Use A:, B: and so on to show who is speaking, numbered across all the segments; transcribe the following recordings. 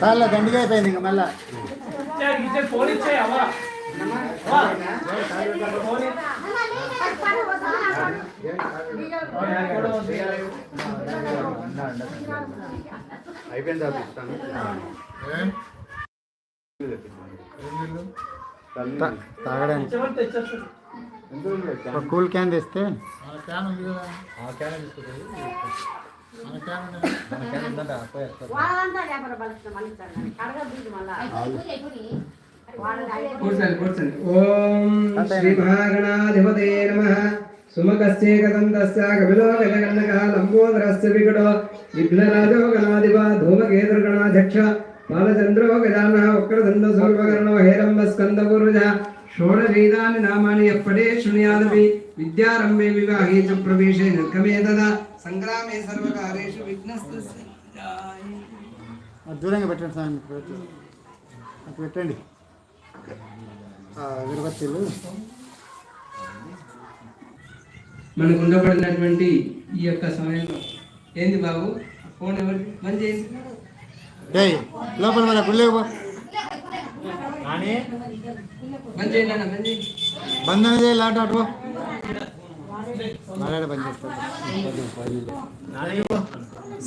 A: చాలా దండిగా అయిపోయింది ఇంకా మళ్ళా.
B: ఫోన్
C: అయిపోయింది సార్ ఇస్తాను.
A: తాగడానికి. కూల్ క్యాన్ తెస్తే?
D: మళ్ళీ కడగదు మళ్ళీ
E: కూర్చోండి కూర్చోండి ఓం శ్రీ మహాగణాధిపతే నమ సుమకశ్చేకదంతస్య కపిలో గజగన్నక లంబోదరస్య వికటో విఘ్నరాజో గణాధిప ధూమకేతుర్ బాలచంద్రో గజాన వక్రదండ సర్వకర్ణో హేరంబ స్కందపూర్వజ షోడవేదాని నామాని ఎప్పటే శృణుయాదపి విద్యారంభే వివాహే చ ప్రవేశే నిర్గమే తదా సంగ్రామే సర్వకార్యేషు విఘ్నస్తస్య
A: అది దూరంగా పెట్టండి సార్ అటు పెట్టండి. ఆ, అగరబత్తీలు.
E: మనకు ఉండబడినటువంటి ఈ యొక్క సమయంలో ఏంది బాబు? ఫోన్ ఎవరి? బంద్ చేయండి.
A: ఏయ్ లోపల మన గుళ్ళేవు
E: బంద్ అన్న బంద్
A: బంధన చేయాలి అటు బంద్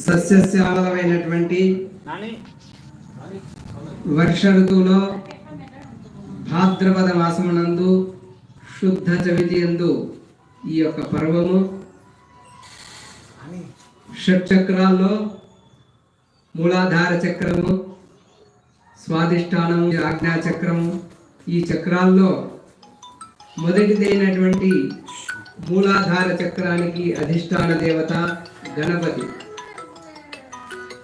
E: సస్యశ్యామలమైనటువంటి వర్ష ఋతువులో భాద్రపద మాసమునందు శుద్ధ చవితి యందు ఈ యొక్క పర్వము షట్చక్రాల్లో మూలాధార చక్రము స్వాదిష్టానము ఆజ్ఞా చక్రము ఈ చక్రాల్లో మొదటిదైనటువంటి మూలాధార చక్రానికి అధిష్టాన దేవత గణపతి.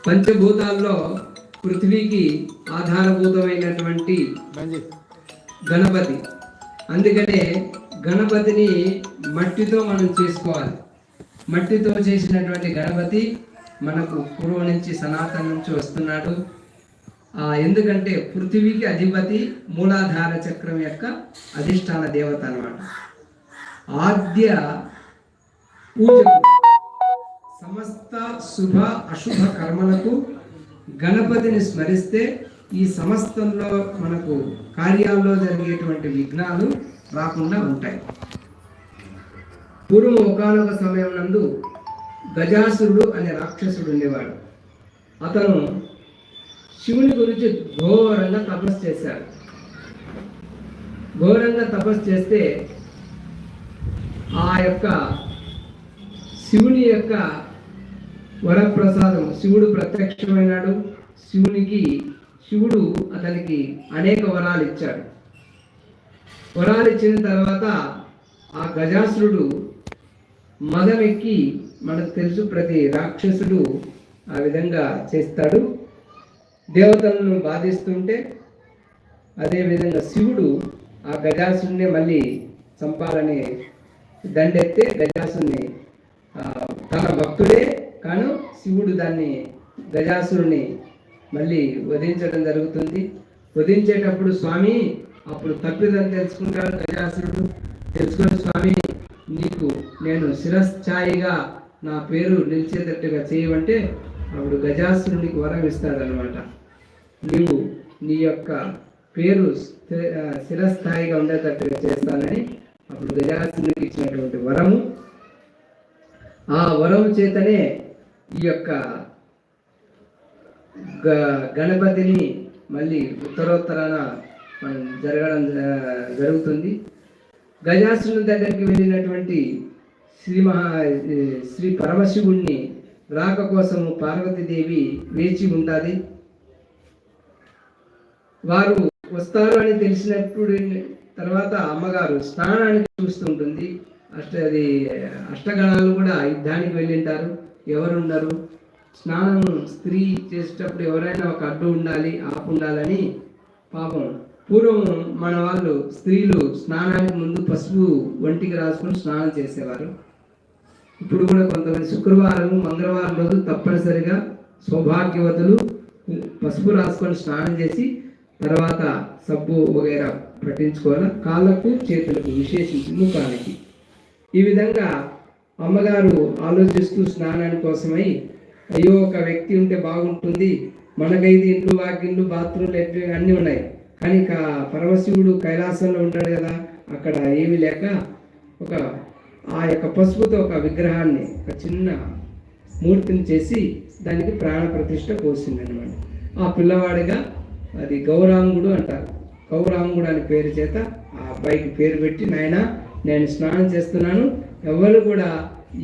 E: పంచభూతాల్లో పృథ్వీకి ఆధారభూతమైనటువంటి గణపతి. అందుకనే గణపతిని మట్టితో మనం చేసుకోవాలి. మట్టితో చేసినటువంటి గణపతి మనకు పూర్వం నుంచి సనాతన నుంచి వస్తున్నాడు. ఎందుకంటే పృథివీకి అధిపతి మూలాధార చక్రం యొక్క అధిష్టాన దేవత అన్నమాట. ఆద్య పూజకు సమస్త శుభ అశుభ కర్మలకు గణపతిని స్మరిస్తే ఈ సమస్తంలో మనకు కార్యాల్లో జరిగేటువంటి విఘ్నాలు రాకుండా ఉంటాయి. పూర్వం ఒకనొక సమయం నందు గజాసురుడు అనే రాక్షసుడు ఉండేవాడు. అతను శివుని గురించి ఘోరంగా తపస్సు చేశాడు. ఘోరంగా తపస్సు చేస్తే ఆ యొక్క శివుని యొక్క వరప్రసాదం. శివుడు ప్రత్యక్షమైనాడు. శివునికి శివుడు అతనికి అనేక వరాలు ఇచ్చాడు. వరాలు ఇచ్చిన తర్వాత ఆ గజాసురుడు మదమెక్కి మనకు తెలుసు ప్రతి రాక్షసుడు ఆ విధంగా చేస్తాడు. దేవతలను బాధిస్తుంటే అదేవిధంగా శివుడు ఆ గజాసుడినే మళ్ళీ చంపాలని దండెత్తే గజాసుని తన భక్తుడే కాను శివుడు దాన్ని గజాసురుని మళ్ళీ వధించడం జరుగుతుంది. వధించేటప్పుడు స్వామి అప్పుడు తప్పిదని తెలుసుకుంటాడు గజాసురుడు. తెలుసుకుని స్వామి నీకు నేను శిరస్థాయిగా నా పేరు నిలిచేటట్టుగా చేయమంటే అప్పుడు గజాసురునికి వరం ఇస్తాడనమాట నీవు నీ యొక్క పేరు స్థిరస్థాయిగా ఉండేటట్టుగా చేస్తానని అప్పుడు గజాసురునికి ఇచ్చినటువంటి వరము. ఆ వరము చేతనే ఈ యొక్క గ- గణపతిని మళ్ళీ ఉత్తరోత్తరాన మనం జరగడం జ- జరుగుతుంది. గజాసురుని దగ్గరికి వెళ్ళినటువంటి శ్రీ మహా శ్రీ పరమశివుణ్ణి రాక కోసము పార్వతీదేవి వేచి ఉంటుంది. వారు వస్తారు అని తెలిసినప్పుడు తర్వాత అమ్మగారు స్నానానికి చూస్తుంటుంది అష్ట అది అష్టగణాలు కూడా యుద్ధానికి వెళ్ళింటారు. ఎవరున్నారు స్నానం స్త్రీ చేసేటప్పుడు ఎవరైనా ఒక అడ్డు ఉండాలి ఆపు ఉండాలని పాపం. పూర్వం మన వాళ్ళు స్త్రీలు స్నానానికి ముందు పసుపు ఒంటికి రాసుకొని స్నానం చేసేవారు. ఇప్పుడు కూడా కొంతమంది శుక్రవారం మంగళవారం రోజు తప్పనిసరిగా సౌభాగ్యవతులు పసుపు రాసుకొని స్నానం చేసి తర్వాత సబ్బు వగైరా పట్టించుకోవాలి? కాళ్ళకు చేతులకు విశేషించి ముఖానికి. ఈ విధంగా అమ్మగారు ఆలోచిస్తూ స్నానాని కోసమై అయ్యో ఒక వ్యక్తి ఉంటే బాగుంటుంది. మనకైదు ఇండ్లు వాకిండ్లు బాత్రూమ్లు ఎట్లు అన్నీ ఉన్నాయి. కానీ ఇక పరమశివుడు కైలాసంలో ఉంటాడు కదా అక్కడ ఏమీ లేక ఒక ఆ యొక్క పసుపుతో ఒక విగ్రహాన్ని ఒక చిన్న మూర్తిని చేసి దానికి ప్రాణ ప్రతిష్ట పోసింది అనమాట ఆ పిల్లవాడిగా అది గౌరాంగుడు అంటారు. గౌరాంగుడు అని పేరు చేత ఆ అబ్బాయికి పేరు పెట్టి నాయన నేను స్నానం చేస్తున్నాను. ఎవరు కూడా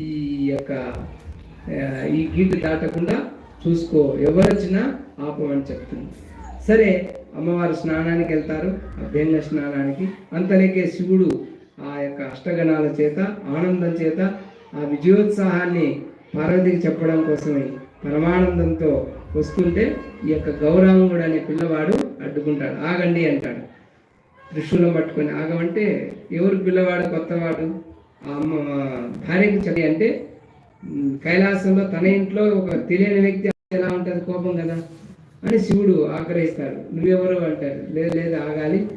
E: ఈ యొక్క ఈ గీటు దాటకుండా చూసుకో. ఎవరు వచ్చినా ఆపమని చెప్తుంది. సరే అమ్మవారు స్నానానికి వెళ్తారు. అభ్యంగ స్నానానికి అంతలేకే శివుడు ఆ యొక్క అష్టగణాల చేత ఆనందం చేత ఆ విజయోత్సాహాన్ని పార్వతికి చెప్పడం కోసమే పరమానందంతో వస్తుంటే ఈ యొక్క గౌరాంగుడు అనే పిల్లవాడు అడ్డుకుంటాడు. ఆగండి అంటాడు. త్రిశూలం పట్టుకొని ఆగమంటే ఎవరు పిల్లవాడు కొత్తవాడు? ఆ అమ్మ భార్యకి చలి అంటే కైలాసంలో తన ఇంట్లో ఒక తెలియని వ్యక్తి ఎలా ఉంటుంది కోపం కదా? అని శివుడు ఆగ్రహిస్తాడు. నువ్వెవరు? అంటారు లేదు లేదు ఆగాలి.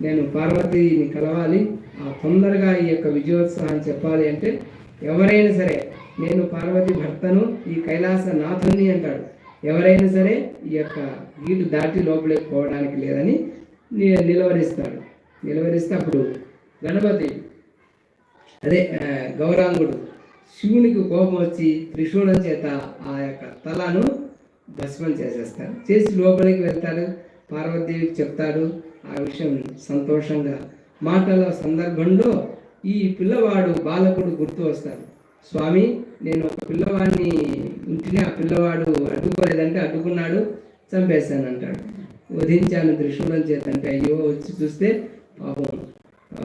E: నేను పార్వతిని కలవాలి. ఆ తొందరగా ఈ యొక్క విజయోత్సాహాన్ని చెప్పాలి అంటే ఎవరైనా సరే నేను పార్వతి భర్తను ఈ కైలాస నాథుని అంటాడు. ఎవరైనా సరే ఈ యొక్క గీటు దాటి లోపలికి పోవడానికి లేదని నిలవరిస్తాడు. నిలవరిస్తే అప్పుడు గణపతి అదే గౌరాంగుడు శివునికి కోపం వచ్చి త్రిశూలం చేత ఆ యొక్క తలను భస్మం చేసేస్తాడు. చేసి లోపలికి వెళ్తాడు. పార్వతీదేవికి చెప్తాడు. ఆ విషయం సంతోషంగా మాటల సందర్భంలో ఈ పిల్లవాడు బాలకుడు గుర్తు వస్తాడు. స్వామి నేను ఒక పిల్లవాడిని ఉంటేనే ఆ పిల్లవాడు అడ్డుకోలేదంటే అడ్డుకున్నాడు చంపేశాను అంటాడు వధించాను త్రిశూలం చేతంటే అయ్యో వచ్చి చూస్తే పాపం ఆ,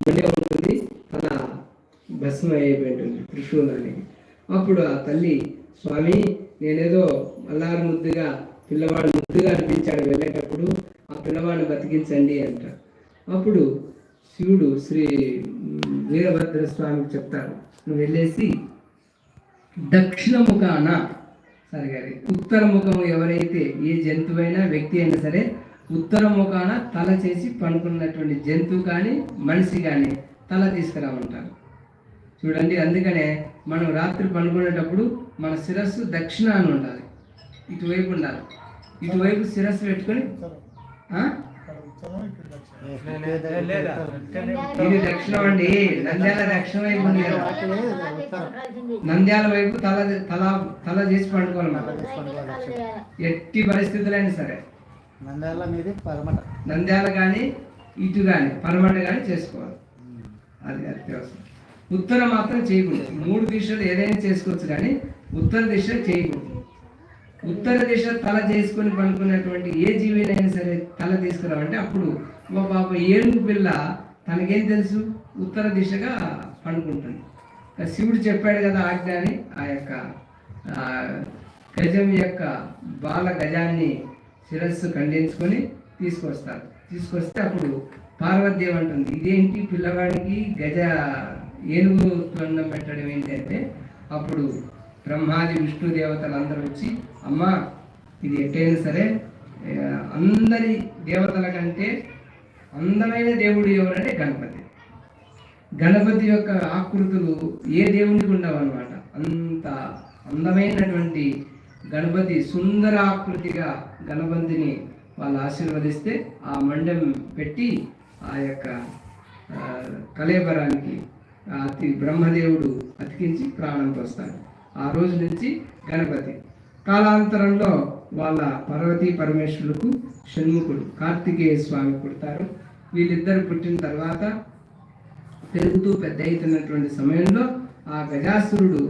E: మండే ఉంటుంది అలా భస్మం అయిపోయింటుంది త్రిశూలని త్రిశూలానికి అప్పుడు ఆ తల్లి స్వామి నేనేదో అల్లారు ముద్దుగా పిల్లవాడు ముద్దుగా అనిపించాడు వెళ్ళేటప్పుడు ఆ పిల్లవాడిని బతికించండి అంట. అప్పుడు శివుడు శ్రీ వీరభద్ర స్వామికి చెప్తాడు నువ్వు వెళ్ళేసి దక్షిణ ముఖాన సరే గారి ఉత్తర ముఖము ఎవరైతే ఏ జంతువైనా వ్యక్తి అయినా సరే ఉత్తర ముఖాన తల చేసి పనుకున్నటువంటి జంతువు కానీ మనిషి కానీ తల తీసుకురామంటారు. చూడండి అందుకనే మనం రాత్రి పనుకునేటప్పుడు మన శిరస్సు దక్షిణాన ఉండాలి. ఇటువైపు ఉండాలి. ఇటువైపు శిరస్సు పెట్టుకొని ఇది దక్షిణం అండి నంద్యాల దక్షిణ వైపు ఉంది కదా నంద్యాల వైపు తల తల తల చేసి పండుకోవాలి ఎట్టి పరిస్థితులైనా సరే.
A: నంద్యాల మీది పరమట.
E: నంద్యాల కానీ ఇటు కానీ పరమట కానీ చేసుకోవాలి. అది అత్యవసరం. ఉత్తరం మాత్రం చేయకూడదు. మూడు దిశలు ఏదైనా చేసుకోవచ్చు కానీ ఉత్తర దిశ చేయకూడదు. ఉత్తర దిశ తల చేసుకొని పనుకున్నటువంటి ఏ జీవినైనా సరే తల తీసుకురావంటే అప్పుడు మా పాప ఏనుగు పిల్ల తనకేం తెలుసు? ఉత్తర దిశగా పండుకుంటుంది. శివుడు చెప్పాడు కదా ఆజ్ఞ అని ఆ యొక్క గజం యొక్క బాల గజాన్ని శిరస్సు ఖండించుకొని తీసుకొస్తారు. తీసుకొస్తే అప్పుడు పార్వతీదేవి అంటుంది ఇదేంటి పిల్లవాడికి గజ ఏనుగు తుండం పెట్టడం ఏంటంటే అప్పుడు బ్రహ్మాది విష్ణు దేవతలు అందరూ వచ్చి అమ్మ ఇది ఎట్టయినా సరే అందరి దేవతల కంటే అందమైన దేవుడు ఎవరంటే గణపతి. గణపతి యొక్క ఆకృతులు ఏ దేవునికి ఉండవు అనమాట అంత అందమైనటువంటి గణపతి సుందర ఆకృతిగా గణపతిని వాళ్ళు ఆశీర్వదిస్తే ఆ మండం పెట్టి ఆ యొక్క కలేబరానికి అతి బ్రహ్మదేవుడు అతికించి ప్రాణం పోస్తాడు. ఆ రోజు నుంచి గణపతి. కాలాంతరంలో వాళ్ళ పార్వతీ పరమేశ్వరులకు షణ్ముఖుడు కార్తికేయ స్వామి పుడతారు. వీళ్ళిద్దరు పుట్టిన తర్వాత పెరుగుతూ పెద్ద అవుతున్నటువంటి సమయంలో ఆ గజాసురుడు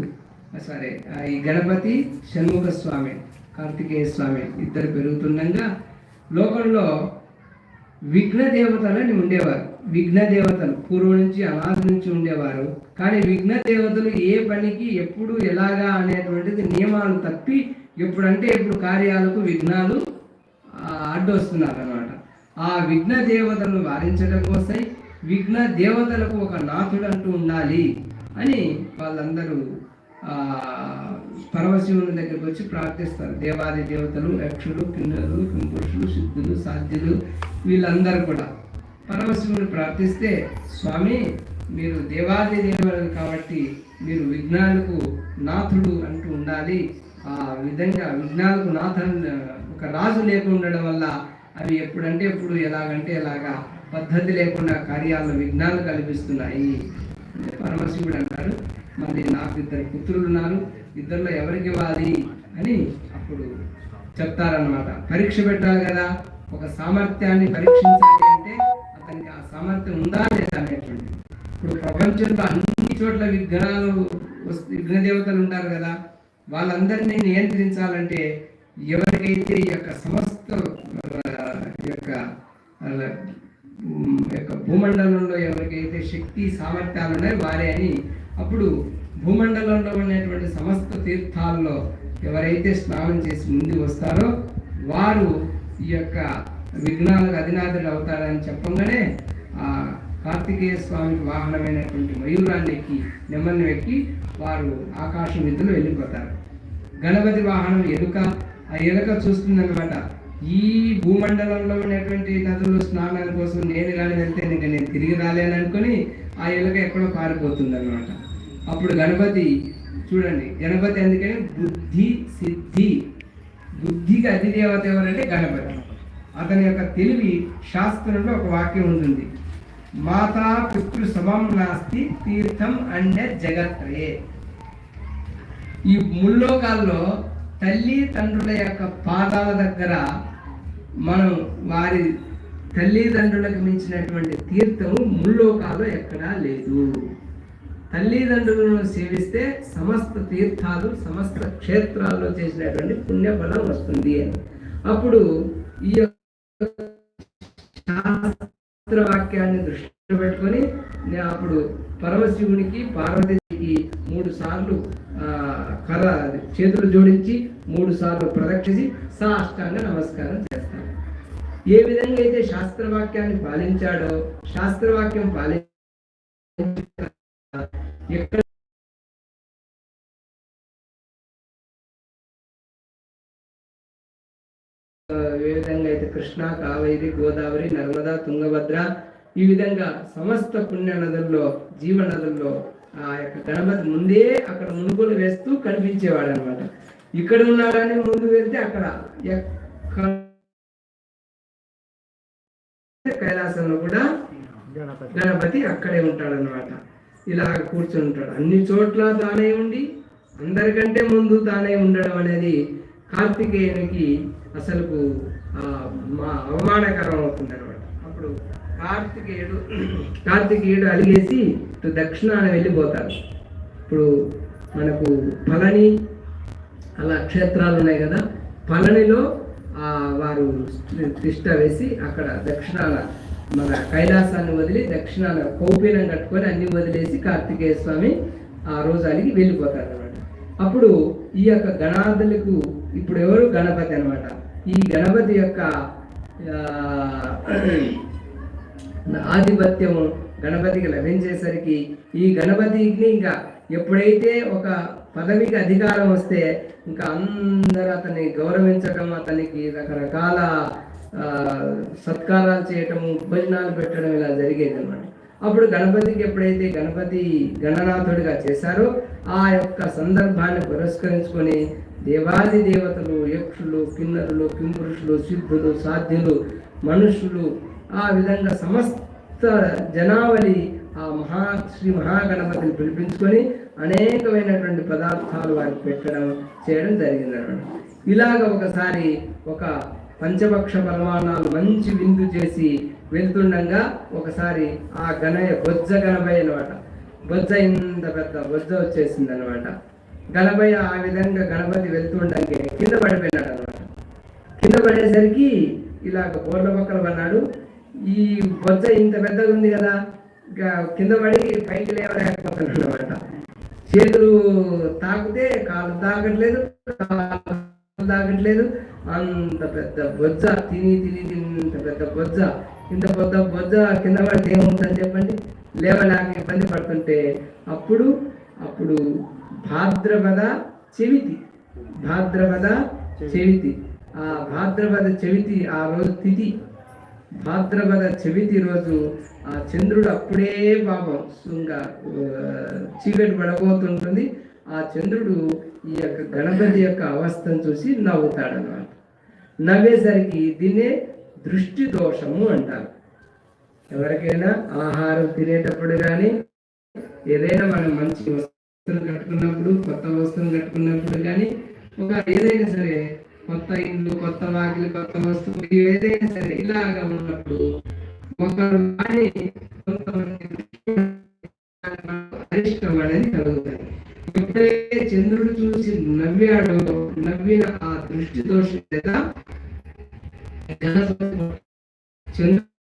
E: సారీ ఆ ఈ గణపతి షణ్ముఖ స్వామి కార్తికేయ స్వామి ఇద్దరు పెరుగుతుండగా లోకంలో విఘ్న దేవతలని ఉండేవారు. విఘ్న దేవతలు పూర్వం నుంచి అనాది నుంచి ఉండేవారు. కానీ విఘ్న దేవతలు ఏ పనికి ఎప్పుడు ఎలాగా అనేటువంటిది నియమాలు తప్పి ఎప్పుడంటే ఇప్పుడు కార్యాలకు విఘ్నాలు అడ్డొస్తున్నారు అనమాట ఆ విఘ్న దేవతలను వారించడం కోసం విఘ్న దేవతలకు ఒక నాథుడు అంటూ ఉండాలి అని వాళ్ళందరూ పరమశివుని దగ్గరికి వచ్చి ప్రార్థిస్తారు. దేవాది దేవతలు యక్షులు కిన్నరులు కింపురుషులు సిద్ధులు సాధ్యులు వీళ్ళందరూ కూడా. పరమశివుని ప్రార్థిస్తే స్వామి మీరు దేవాది దేవుడు కాబట్టి మీరు విఘ్నాలకు నాథుడు అంటూ ఉండాలి. ఆ విధంగా విఘ్నాలకు నాథన్ ఒక రాజు లేకుండడం వల్ల అవి ఎప్పుడంటే ఎప్పుడు ఎలాగంటే ఎలాగా పద్ధతి లేకుండా కార్యాలను విఘ్నాలు కల్పిస్తున్నాయి. పరమశివుడు అంటారు. మళ్ళీ నాకు ఇద్దరు పుత్రులు ఉన్నారు ఇద్దరిలో ఎవరికి ఇవ్వాలి? అని అప్పుడు చెప్తారనమాట పరీక్ష పెట్టాలి కదా. ఒక సామర్థ్యాన్ని పరీక్షించాలి అంటే అతనికి ఆ సామర్థ్యం ఉందా లేదా అనేటువంటి ఇప్పుడు ప్రపంచంలో అన్ని చోట్ల విఘ్నాలు విఘ్న దేవతలు ఉంటారు కదా వాళ్ళందరినీ నియంత్రించాలంటే ఎవరికైతే ఈ యొక్క సమస్త ఈ యొక్క యొక్క భూమండలంలో ఎవరికైతే శక్తి సామర్థ్యాలు ఉన్నాయో వారే అని అప్పుడు భూమండలంలో ఉండేటువంటి సమస్త తీర్థాల్లో ఎవరైతే స్నానం చేసి ముందు వస్తారో వారు ఈ యొక్క విఘ్నాలకు అధినాథులు అవుతారని చెప్పంగానే ఆ కార్తికేయ స్వామికి వాహనమైనటువంటి మయూరాన్ని ఎక్కి నెమ్మదిని ఎక్కి వారు ఆకాశ విధులు వెళ్ళిపోతారు. గణపతి వాహనం ఎలుక ఆ ఎలుక చూస్తుందన్నమాట. ఈ భూమండలంలో ఉన్నటువంటి నదులు స్నానాల కోసం నేను కానీ వెళ్తే ఇంకా నేను తిరిగి రాలేను ఆ ఎలుక ఎక్కడో పారిపోతుంది అనమాట అప్పుడు గణపతి చూడండి గణపతి అందుకని బుద్ధి సిద్ధి బుద్ధికి అధిదేవత ఎవరంటే గణపతి. అతని యొక్క తెలివి శాస్త్రంలో ఒక వాక్యం ఉంటుంది. మాతా పితృ సమం నాస్తి తీర్థం అన్య జగత్రే. ఈ ముల్లోకాల్లో తల్లి తండ్రుల యొక్క పాదాల దగ్గర మనం వారి తల్లిదండ్రులకు మించినటువంటి తీర్థము ముల్లోకాల్లో ఎక్కడా లేదు. తల్లిదండ్రులను సేవిస్తే సమస్త తీర్థాలు సమస్త క్షేత్రాల్లో చేసినటువంటి పుణ్యఫలం వస్తుంది అని. అప్పుడు ఈ యొక్క శాస్త్రవాక్యాన్ని దృష్టిలో పెట్టుకొని నేను అప్పుడు పరమశివునికి పార్వతీకి మూడు సార్లు ఆ, చేతులు జోడించి మూడు సార్లు ప్రదక్షించి సాష్టాంగ నమస్కారం చేస్తాను. ఏ విధంగా అయితే శాస్త్రవాక్యాన్ని పాలించాడో శాస్త్రవాక్యం పాలి ఎక్కడ కృష్ణ కావేరి గోదావరి నర్మదా తుంగభద్ర ఈ విధంగా సమస్త పుణ్య నదుల్లో జీవ నదుల్లో ఆ యొక్క గణపతి ముందే అక్కడ మునుగులు వేస్తూ కనిపించేవాడు అనమాట ఇక్కడ ఉన్నాడని ముందు వెళ్తే అక్కడ కైలాసంలో కూడా
A: గణపతి
E: అక్కడే ఉంటాడనమాట ఇలా కూర్చొని ఉంటాడు. అన్ని చోట్ల తానే ఉండి అందరికంటే ముందు తానే ఉండడం అనేది కార్తికేయునికి అసలుకు మా అవమానకరం అవుతుంది అనమాట అప్పుడు కార్తికేయుడు కార్తికేయుడు అలిగేసి ఇటు దక్షిణాన వెళ్ళిపోతాడు. ఇప్పుడు మనకు పళని అలా క్షేత్రాలు ఉన్నాయి కదా పళనిలో వారు తిష్ట వేసి అక్కడ దక్షిణాన మన కైలాసాన్ని వదిలి దక్షిణాన కౌపీనం కట్టుకొని అన్ని వదిలేసి కార్తికేయ స్వామి ఆ రోజు అలిగి వెళ్ళిపోతారు అనమాట అప్పుడు ఈ యొక్క గణాదులకు ఇప్పుడు ఎవరు గణపతి అనమాట ఈ గణపతి యొక్క ఆధిపత్యము గణపతికి లభించేసరికి ఈ గణపతికి ఇంకా ఎప్పుడైతే ఒక పదవికి అధికారం వస్తే ఇంకా అందరూ అతన్ని గౌరవించడం అతనికి రకరకాల సత్కారాలు చేయటము భోజనాలు పెట్టడం ఇలా జరిగేది అనమాట అప్పుడు గణపతికి ఎప్పుడైతే గణపతి గణనాథుడిగా చేశారో ఆ యొక్క సందర్భాన్ని పురస్కరించుకొని దేవాది దేవతలు యక్షులు కిన్నరులు కింపురుషులు సిద్ధులు సాధ్యులు మనుషులు ఆ విధంగా సమస్త జనావళి ఆ మహా శ్రీ మహాగణపతిని పిలిపించుకొని అనేకమైనటువంటి పదార్థాలు వారికి పెట్టడం చేయడం జరిగిందనమాట ఇలాగ ఒకసారి ఒక పంచపక్ష పరమాణాలు మంచి విందు చేసి వెళ్తుండగా ఒకసారి ఆ గణయ బొజ్జ గణపై అనమాట బొజ్జ ఇంత పెద్ద బొజ్జ వచ్చేసింది అనమాట గణభయ్య ఆ విధంగా గణపతి వెళ్తుండగా కింద పడిపోయినాడు అనమాట కింద పడేసరికి ఇలాగ బోర్ల పక్కన పడినాడు ఈ బొజ్జ ఇంత పెద్దగా ఉంది కదా కింద పడి పైకి లేవలేకపోతున్నాడు అనమాట చేతులు తాకితే కాలు తాకట్లేదు కాలు తాకట్లేదు అంత పెద్ద బొజ్జ తిని తిని తిని ఇంత పెద్ద బొజ్జ. ఇంత పెద్ద బొజ్జ కింద పడితే ఏముంటుందని చెప్పండి? లేవలేక ఇబ్బంది పడుతుంటే అప్పుడు అప్పుడు భాద్రపద చెవితి. భాద్రపద చెవితి. ఆ భాద్రపద చెవితి ఆ రోజు తిథి. భాద్రపద చవితి రోజు ఆ చంద్రుడు అప్పుడే పాపం ఇంకా చీకటి పడబోతుంటుంది. ఆ చంద్రుడు ఈ యొక్క గణపతి యొక్క అవస్థను చూసి నవ్వుతాడనమాట నవ్వేసరికి దీన్నే దృష్టి దోషము అంటారు. ఎవరికైనా ఆహారం తినేటప్పుడు కానీ ఏదైనా మనం మంచి వస్తువులు కట్టుకున్నప్పుడు కొత్త వస్తువులు కట్టుకున్నప్పుడు కానీ ఒక ఏదైనా సరే కొత్త ఇల్లు కొత్త వాకిలి కొత్త వస్తువు ఏదైనా సరే ఇలాగా ఉన్నప్పుడు ఒకరు కానీ కొంతమంది అరిష్టం అనేది కలుగుతుంది. ఎప్పుడైతే చంద్రుడు చూసి నవ్వాడో నవ్విన ఆ దృష్టి దోషం చేత చంద్రుడు